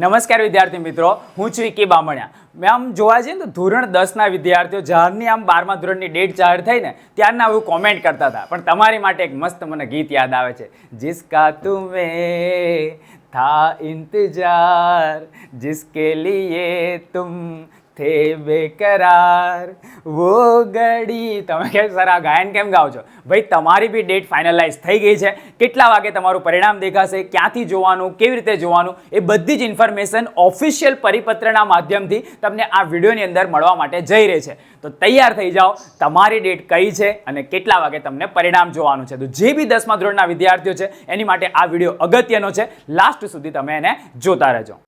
નમસ્કાર વિદ્યાર્થી મિત્રો, હું છું વિકી બામણિયા. મેં આમ જોવા જઈએ ને તો ધોરણ દસના વિદ્યાર્થીઓ જ્યારની આમ બારમા ધોરણની ડેટ જાહેર થઈ ને ત્યારના આવું કોમેન્ટ કરતા હતા. પણ તમારી માટે એક મસ્ત મને ગીત યાદ આવે છે. જિસકા તુમે થા ઇંતજાર જિસકે લીએ તુમ થે બેકરાર. વો ગડી તમે કેમ સર, આ ગાયન કેમ ગાઓ છો? ભાઈ, તમારી બી ડેટ ફાઇનલાઇઝ થઈ ગઈ છે. કેટલા વાગે તમારું પરિણામ દેખાશે? ક્યાંથી જોવાનું? કેવી રીતે જોવાનું? એ બધી જ ઇન્ફોર્મેશન ઓફિશિયલ પરિપત્રના માધ્યમથી તમને આ વિડીયોની અંદર મળવા માટે જઈ રહી છે. તો તૈયાર થઈ જાઓ. તમારી ડેટ કઈ છે અને કેટલા વાગે તમને પરિણામ જોવાનું છે? તો જે બી દસમા ધોરણના વિદ્યાર્થીઓ છે, એની માટે આ વીડિયો અગત્યનો છે. લાસ્ટ સુધી તમે એને જોતા રહેજો.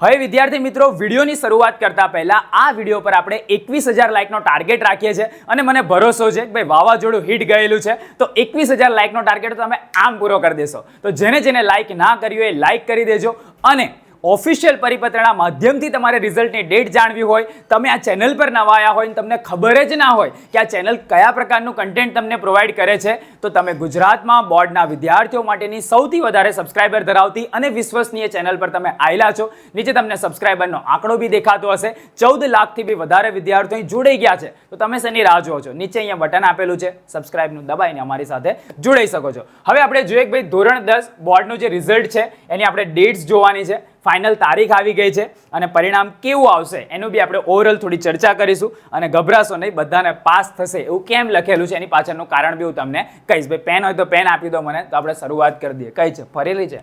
હવે વિદ્યાર્થી મિત્રો, વિડીયોની શરૂઆત કરતા પહેલા આ વીડિયો પર આપણે એકવીસ હજાર લાઇકનો ટાર્ગેટ રાખીએ છીએ અને મને ભરોસો છે કે ભાઈ વાવાઝોડું હિટ ગયેલું છે. તો એકવીસ હજાર લાઇકનો ટાર્ગેટ તમે આમ પૂરો કરી દેશો. તો જેને જેને લાઇક ના કર્યું એ લાઇક કરી દેજો. અને ઓફિશિયલ પરિપત્રના માધ્યમથી તમારે રિઝલ્ટની ડેટ જાણવી હોય, તમે આ ચેનલ પર નવા આવ્યા હોય ને તમને ખબર જ ના હોય કે આ ચેનલ કયા પ્રકારનું કન્ટેન્ટ તમને પ્રોવાઈડ કરે છે, તો તમે ગુજરાતમાં બોર્ડના વિદ્યાર્થીઓ માટેની સૌથી વધારે સબસ્ક્રાઇબર ધરાવતી અને વિશ્વસનીય ચેનલ પર તમે આવેલા છો. નીચે તમને સબસ્ક્રાઇબરનો આંકડો બી દેખાતો હશે. ચૌદ લાખથી બી વધારે વિદ્યાર્થીઓ જોડાઈ ગયા છે. તો તમે શેની રાહ જુઓ છો? નીચે અહીંયા બટન આપેલું છે સબસ્ક્રાઇબનું દબાઈને અમારી સાથે જોડાઈ શકો છો. હવે આપણે જોઈએ કે ભાઈ ધોરણ દસ બોર્ડનું જે રિઝલ્ટ છે, એની આપણે ડેટ્સ જોવાની છે. ફાઇનલ તારીખ આવી ગઈ છે અને પરિણામ કેવું આવશે એનું બી આપણે ઓવરઓલ થોડી ચર્ચા કરીશું અને ગભરાશો નહીં, બધાને પાસ થશે એવું કેમ લખેલું છે એની પાછળનું કારણ બી હું તમને કહીશ. ભાઈ પેન હોય તો પેન આપી દો મને, તો આપણે શરૂઆત કરી દઈએ. કઈ છે? ફરેલી છે?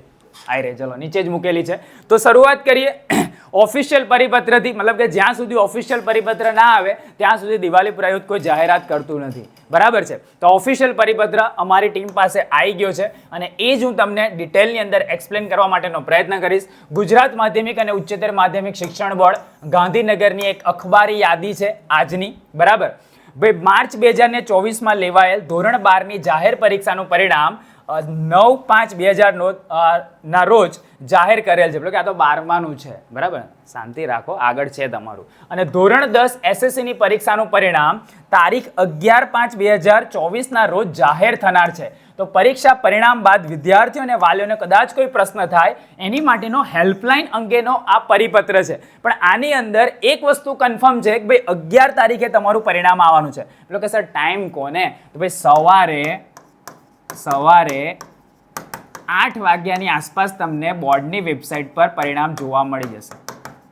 આઈ રે, ચલો, નીચે જ મૂકેલી છે. તો શરૂઆત કરીએ. ઓફિશિયલ પરિપત્રથી, મતલબ કે જ્યાં સુધી ઓફિશિયલ પરિપત્ર ના આવે, ત્યાં સુધી દિવાળી પ્રયુક્ત કોઈ જાહેરાત કરતું નથી. બરાબર છે? તો ઓફિશિયલ પરિપત્ર અમારી ટીમ પાસે આવી ગયો છે અને એ જ હું તમને ડિટેલની અંદર એક્સપ્લેન કરવા માટેનો પ્રયત્ન કરીશ. ગુજરાત માધ્યમિક અને ઉચ્ચતર માધ્યમિક શિક્ષણ બોર્ડ ગાંધીનગરની એક અખબારી યાદી છે આજની. બરાબર? ભાઈ, માર્ચ બે હજાર ચોવીસમાં લેવાયેલ ધોરણ બારની જાહેર પરીક્ષાનું પરિણામ નવ પાંચ બે હજાર નો ના રોજ જાહેર કરેલ છે. એટલે કે આ તો બારમાનું છે. બરાબર? શાંતિ રાખો, આગળ છે તમારું. અને ધોરણ દસ એસએસસીની પરીક્ષાનું પરિણામ તારીખ અગિયાર પાંચ બે હજાર ચોવીસના રોજ જાહેર થનાર છે. તો પરીક્ષા પરિણામ બાદ વિદ્યાર્થીઓ અને વાલીઓને કદાચ કોઈ પ્રશ્ન થાય, એની માટેનો હેલ્પલાઇન અંગેનો આ પરિપત્ર છે. પણ આની અંદર એક વસ્તુ કન્ફર્મ છે કે ભાઈ અગિયાર તારીખે તમારું પરિણામ આવવાનું છે. એટલે કે, સર ટાઈમ કોને? તો ભાઈ સવારે સવારે આઠ વાગ્યાની આસપાસ તમને બોર્ડની વેબસાઇટ પર પરિણામ જોવા મળી જશે.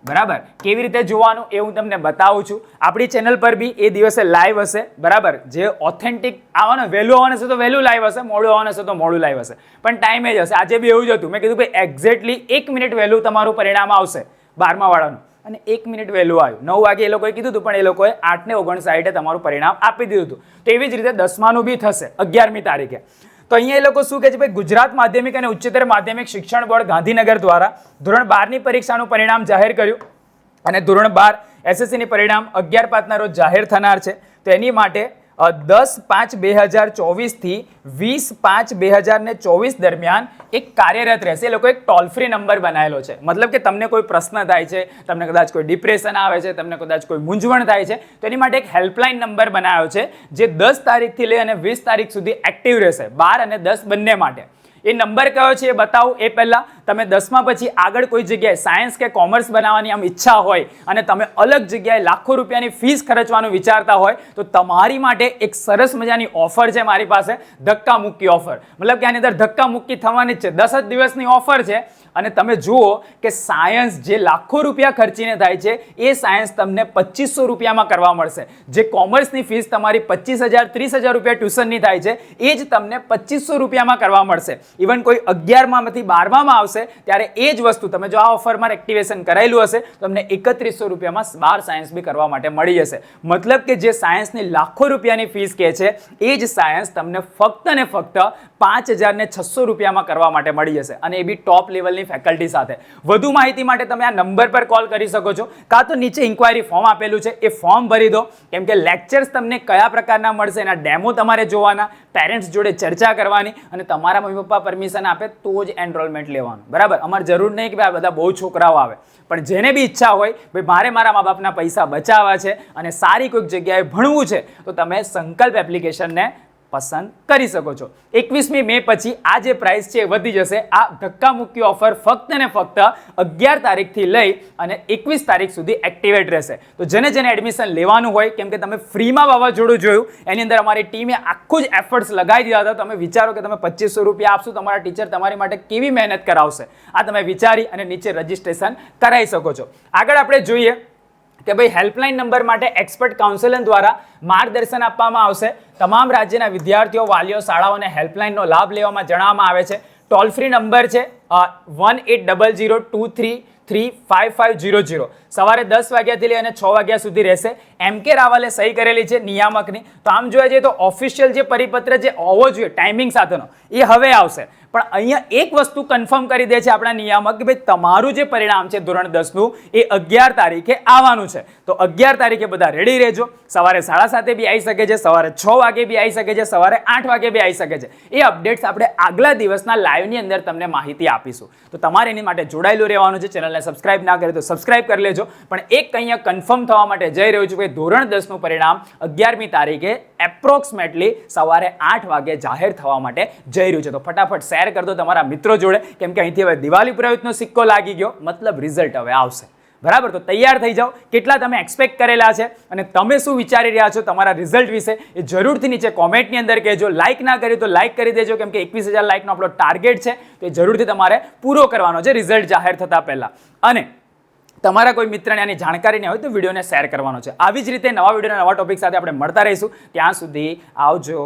બરાબર? કેવી રીતે જોવાનું એ હું તમને બતાવું છું. આપણી ચેનલ પર બી એ દિવસે લાઈવ હશે. બરાબર? જે ઓથેન્ટિક આવવાનું, વહેલું આવવાનું હશે તો વહેલું લાઈવ હશે, મોડું આવવાનું હશે તો મોડું લાઈવ હશે. પણ ટાઈમ એ જ હશે. આજે બી એવું જ હતું. મેં કીધું ભાઈ એક્ઝેક્ટલી એક મિનિટ વહેલું તમારું પરિણામ આવશે બારમા વાળાનું અને એક મિનિટ વહેલું આવ્યું. નવ વાગે એ લોકોએ કીધું હતું, પણ એ લોકોએ આઠને ઓગણસાઠે તમારું પરિણામ આપી દીધું હતું. તો એવી જ રીતે દસમાનું બી થશે અગિયારમી તારીખે. તો અહીંયા એ લોકો શું કહે છે? ભાઈ, ગુજરાત માધ્યમિક અને ઉચ્ચતર માધ્યમિક શિક્ષણ બોર્ડ ગાંધીનગર દ્વારા ધોરણ બારની પરીક્ષાનું પરિણામ જાહેર કર્યું અને ધોરણ બાર એસએસસીની પરિણામ અગિયાર પાંચના રોજ જાહેર થનાર છે. તો એની માટે દસ પાંચ બે હજાર ચોવીસથી વીસ પાંચ બે હજાર ને ચોવીસ દરમિયાન એક કાર્યરત રહેશે. એ લોકો એક ટોલ ફ્રી નંબર બનાવેલો છે. મતલબ કે તમને કોઈ પ્રશ્ન થાય છે, તમને કદાચ કોઈ ડિપ્રેશન આવે છે, તમને કદાચ કોઈ મૂંઝવણ થાય છે, તો એની માટે એક હેલ્પલાઇન નંબર બનાવ્યો છે, જે દસ તારીખથી લઈ અને વીસ તારીખ સુધી એક્ટિવ રહેશે. બાર અને દસ બંને માટે. એ નંબર કયો છે એ બતાવું. એ પહેલાં તમે દસમા પછી આગળ કોઈ જગ્યાએ સાયન્સ કે કોમર્સ બનાવવાની આમ ઈચ્છા હોય અને તમે અલગ જગ્યાએ લાખો રૂપિયાની ફીસ ખર્ચવાનું વિચારતા હોય, તો તમારી માટે એક સરસ મજાની ઓફર છે મારી પાસે, ધક્કા મુક્કી ઓફર મતલબ કે આની અંદર ધક્કા મુક્કી થવાની છે. દસ જ દિવસની ઓફર છે. અને તમે જુઓ કે સાયન્સ જે લાખો રૂપિયા ખર્ચીને થાય છે, એ સાયન્સ તમને પચીસો રૂપિયામાં કરવા મળશે. જે કોમર્સની ફીસ તમારી પચીસ હજાર, ત્રીસ હજાર રૂપિયા ટ્યુશનની થાય છે, એ જ તમને પચીસો રૂપિયામાં કરવા મળશે. ઇવન કોઈ અગિયારમાંથી બારમામાં આવશે ત્યારે એ જ વસ્તુ તમે જો આ ઓફરમાં એક્ટિવેશન કરાયેલું હશે, તો તમને એકત્રીસો રૂપિયામાં બાર સાયન્સ બી કરવા માટે મળી જશે. મતલબ કે જે સાયન્સની લાખો રૂપિયાની ફીસ કહે છે, એ જ સાયન્સ તમને ફક્ત ને ફક્ત પાંચ હજાર ને છસો રૂપિયામાં કરવા માટે મળી જશે. અને એ બી ટોપ લેવલની ફેકલ્ટી સાથે. વધુ માહિતી માટે તમે આ નંબર પર કોલ કરી શકો છો. કાં તો નીચે ઇન્ક્વાયરી ફોર્મ આપેલું છે, એ ફોર્મ ભરી દો. કેમ કે લેક્ચર્સ તમને કયા પ્રકારના મળશે, એના ડેમો તમારે જોવાના પેરેન્ટ્સ જોડે ચર્ચા કરવાની, અને તમારા મમ્મી પપ્પા પરમિશન આપે, તો જ એનરોલમેન્ટ લેવાનું. બરાબર? અમારે જરૂર નહીં કે ભાઈ આ બધા બહુ છોકરાઓ આવે. પણ જેને બી ઈચ્છા હોય, ભાઈ મારે મારા મા બાપના પૈસા બચાવવા છે અને સારી કોઈક જગ્યાએ ભણવું છે, તો તમે સંકલ્પ એપ્લિકેશનને પસંદ કરી શકો છો. એકવીસમી મે પછી આ જે પ્રાઇસ છે એ વધી જશે. આ ધક્કા મૂકી ઓફર ફક્ત ને ફક્ત અગિયાર તારીખથી લઈ અને એકવીસ તારીખ સુધી એક્ટિવેટ રહેશે. તો જેને જેને એડમિશન લેવાનું હોય, કેમ કે તમે ફ્રીમાં વાવાઝોડું જોયું, એની અંદર અમારી ટીમે આખું જ એફર્ટ્સ લગાવી દીધા હતા. તમે વિચારો કે તમે પચીસો રૂપિયા આપશો, તમારા ટીચર તમારી માટે કેવી મહેનત કરાવશે? આ તમે વિચારી અને નીચે રજિસ્ટ્રેશન કરાવી શકો છો. આગળ આપણે જોઈએ કે ભાઈ હેલ્પલાઇન નંબર માટે એક્સપર્ટ કાઉન્સેલર દ્વારા માર્ગદર્શન આપવામાં આવશે. તમામ રાજ્યના વિદ્યાર્થીઓ, વાલીઓ, શાળાઓને હેલ્પલાઇનનો લાભ લેવામાં જણાવવામાં આવે છે. ટોલ ફ્રી નંબર છે one eight double zero two three three five five zero zero સવારે દસ વાગ્યાથી લઈ અને છ વાગ્યા સુધી રહેશે. એમ કે રાવલે સહી કરેલી છે નિયામકની. તો આમ જોવા જઈએ તો ઓફિશિયલ જે પરિપત્ર જે હોવો જોઈએ ટાઈમિંગ સાથેનો, એ હવે આવશે. પણ અહીંયા એક વસ્તુ કન્ફર્મ કરી દે છે આપણા નિયામક કે ભાઈ તમારું જે પરિણામ છે ધોરણ દસનું, એ અગિયાર તારીખે આવવાનું છે. તો અગિયાર તારીખે બધા રેડી રહેજો. સવારે સાડા સાતે બી આવી શકે છે, સવારે છ વાગે બી આવી શકે છે, સવારે આઠ વાગે બી આવી શકે છે. એ અપડેટ્સ આપણે આગલા દિવસના લાઈવની અંદર તમને માહિતી આપીશું. તો તમારે એની માટે જોડાયેલું રહેવાનું છે. ચેનલને સબસ્ક્રાઇબ ના કરે તો સબસ્ક્રાઇબ કરી લેજો. પણ એક અહીંયા કન્ફર્મ થવા માટે જઈ રહ્યું છું કે ધોરણ દસનું પરિણામ અગિયારમી તારીખે એપ્રોક્સિમેટલી સવારે આઠ વાગે જાહેર થવા માટે જઈ રહ્યું છે. તો ફટાફટ શેર કરી તમારા મિત્રો જોડે, કેમ કે અહીંથી હવે દિવાળી પુરાવિતનો સિક્કો લાગી ગયો. મતલબ રિઝલ્ટ હવે આવશે. બરાબર? તો તૈયાર થઈ જાઓ. કેટલા તમે એક્સપેક્ટ કરેલા છે અને તમે શું વિચારી રહ્યા છો તમારા રિઝલ્ટ વિશે એ જરૂરથી નીચે કોમેન્ટની અંદર કહેજો. લાઇક ના કર્યું તો લાઇક કરી દેજો, કેમ કે એકવીસ હજાર લાઇકનો આપણો ટાર્ગેટ છે. તો એ જરૂરથી તમારે પૂરો કરવાનો છે. રિઝલ્ટ જાહેર થતાં પહેલાં. અને તમારા કોઈ મિત્રને આની જાણકારી નહીં હોય તો વિડીયોને શેર કરવાનો છે. આવી જ રીતે નવા વિડીયોના નવા ટોપિક સાથે આપણે મળતા રહીશું. ત્યાં સુધી આવજો.